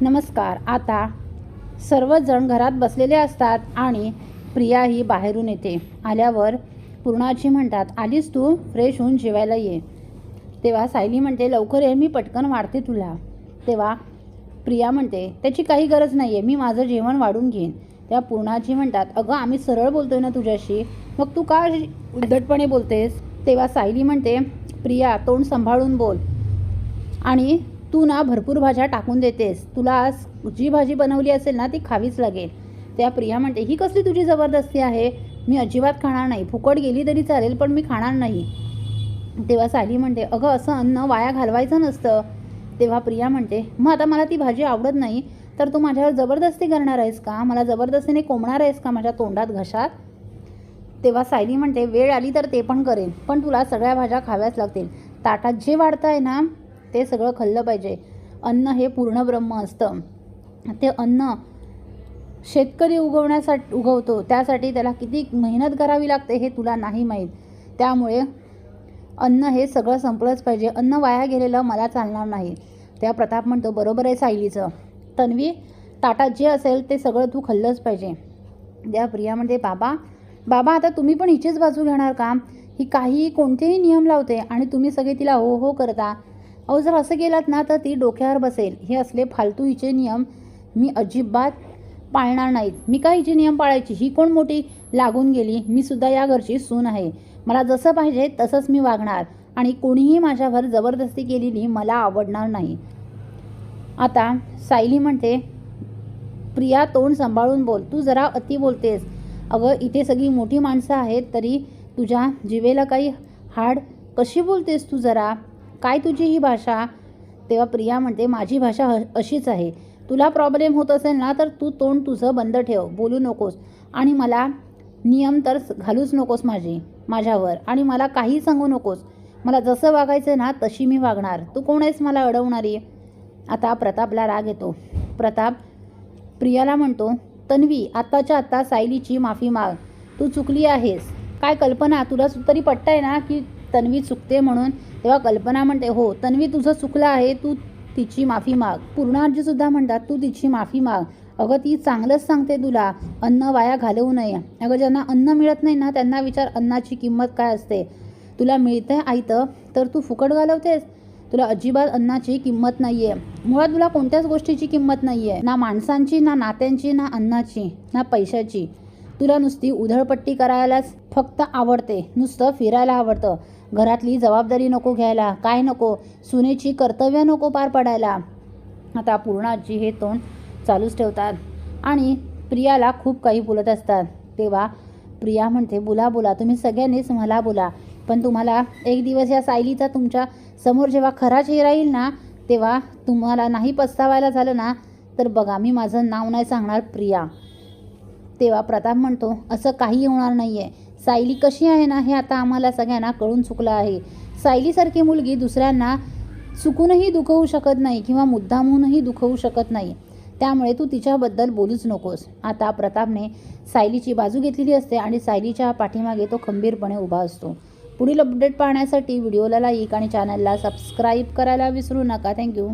नमस्कार. आता सर्वजण घरात बसलेले असतात आणि प्रिया ही बाहेरून येते. आल्यावर पूर्णाची म्हणतात आलीस तू? फ्रेश होऊन जेवायला ये. तेव्हा सायली म्हणते लवकर ये मी पटकन वाढते तुला. तेव्हा प्रिया म्हणते त्याची काही गरज नाही आहे मी माझं जेवण वाढून घेईन. तेव्हा पूर्णाजी म्हणतात अगं आम्ही सरळ बोलतोय ना तुझ्याशी. मग तू का उद्धटपणे बोलतेस? तेव्हा सायली म्हणते प्रिया तोंड सांभाळून बोल. आणि तू ना भरपूर भाज्या टाकून देतेस. तुला आज जी भाजी बनवली असेल ना ती खावीच लागेल. त्या प्रिया म्हणते ही कसली तुझी जबरदस्ती आहे? मी अजिबात खाणार नाही. फुकट गेली तरी चालेल पण मी खाणार नाही. तेव्हा सायली म्हणते अगं असं अन्न वाया घालवायचं नसतं. तेव्हा प्रिया म्हणते मग आता मला ती भाजी आवडत नाही तर तू माझ्यावर जबरदस्ती करणार आहेस का? मला जबरदस्तीने कोंबणार आहेस का माझ्या तोंडात घशात? तेव्हा सायली म्हणते वेळ आली तर ते पण करेन पण तुला सगळ्या भाज्या खाव्याच लागतील. ताटात जे वाढतं आहे ना ते सगळं खाल्लं पाहिजे. अन्न हे पूर्ण ब्रह्म असतं. ते अन्न शेतकरी उगवण्यासाठी उगवतो. त्यासाठी त्याला किती मेहनत करावी लागते हे तुला नाही माहीत. त्यामुळे अन्न हे सगळं संपलंच पाहिजे. अन्न वाया गेलेलं मला चालणार नाही. त्या प्रताप म्हणतो बरोबर आहे सायलीचं. तन्वी ताटात जे असेल ते सगळं तू खाल्लंच पाहिजे. त्या प्रिया म्हणते बाबा बाबा आता तुम्ही पण हिचीच बाजू घेणार का? ही काही कोणतेही नियम लावते आणि तुम्ही सगळे तिला हो हो करता. अहो जर असं केलात ना तर ती डोक्यावर बसेल. हे असले फालतू हिचे नियम मी अजिबात पाळणार नाहीत. मी का हिचे नियम पाळायची? ही कोण मोठी लागून गेली? मी सुद्धा या घरची सून आहे. मला जसं पाहिजे तसंच मी वागणार आणि कोणीही माझ्यावर जबरदस्ती केलेली मला आवडणार नाही. आता सायली म्हणते प्रिया तोंड सांभाळून बोल. तू जरा अति बोलतेस. अगं इथे सगळी मोठी माणसं आहेत तरी तुझ्या जिवेला काही हाड कशी बोलतेस तू जरा? काय तुझी ही भाषा? तेव्हा प्रिया म्हणते माझी भाषा ह अशीच आहे. तुला प्रॉब्लेम होत असेल ना तर तू तोंड तुझं बंद ठेव. बोलू नकोस. आणि मला नियम तर घालूच नकोस माझे माझ्यावर. आणि मला काही सांगू नकोस. मला जसं वागायचं ना तशी मी वागणार. तू कोण आहेस मला अडवणारी? आता प्रतापला राग येतो. प्रताप प्रियाला म्हणतो तन्वी आत्ताच्या आत्ता सायलीची माफी माग. तू चुकली आहेस. काय कल्पना? तुला सु- तरी आहे ना की तन्वी चुकते म्हणून तेव्हा कल्पना म्हणते हो तन्वी तुझं चुकलं आहे तू तिची माफी माग. पूर्णार्जीसुद्धा म्हणतात तू तिची माफी माग. अगं ती चांगलंच सांगते तुला अन्न वाया घालवू नये. अगं ज्यांना अन्न मिळत नाही ना त्यांना विचार अन्नाची किंमत काय असते? तुला मिळतंय आयतं तर तू फुकट घालवतेस. तुला अजिबात अन्नाची किंमत नाही आहे मुळात तुला कोणत्याच गोष्टीची किंमत नाही आहे ना माणसांची ना नात्यांची ना अन्नाची ना पैशाची. तुला नुसती उधळपट्टी करायलाच फक्त आवडते. नुसतं फिरायला आवडतं. घरातली जबाबदारी नको घ्यायला काय नको? सुनेची कर्तव्य नको पार पडायला. आता पूर्ण आजी हे तोंड चालूच ठेवतात आणि प्रियाला खूप काही बोलत असतात. तेव्हा प्रिया म्हणते बोला बोला तुम्ही सगळ्यांनीच मला बोला. पण तुम्हाला एक दिवस या सायलीचा तुमच्यासमोर जेव्हा खरा चेहरा येईल ना तेव्हा तुम्हाला नाही पस्तावायला झालं ना तर बघा मी माझं नाव नाही सांगणार प्रिया. तेव्हा प्रताप म्हणतो असं काही होणार नाही आहे सायली कशी आहे ना हे आता आम्हाला सगळ्यांना कळून चुकलं आहे. सायलीसारखी मुलगी दुसऱ्यांना चुकूनही दुखवू शकत नाही किंवा मुद्दामहूनही दुखवू शकत नाही. त्यामुळे तू तिच्याबद्दल बोलूच नकोस. आता प्रतापने सायलीची बाजू घेतलेली असते आणि सायलीच्या पाठीमागे तो खंबीरपणे उभा असतो. पुढील अपडेट पाहण्यासाठी व्हिडिओला लाईक आणि चॅनलला सबस्क्राईब करायला विसरू नका. थँक्यू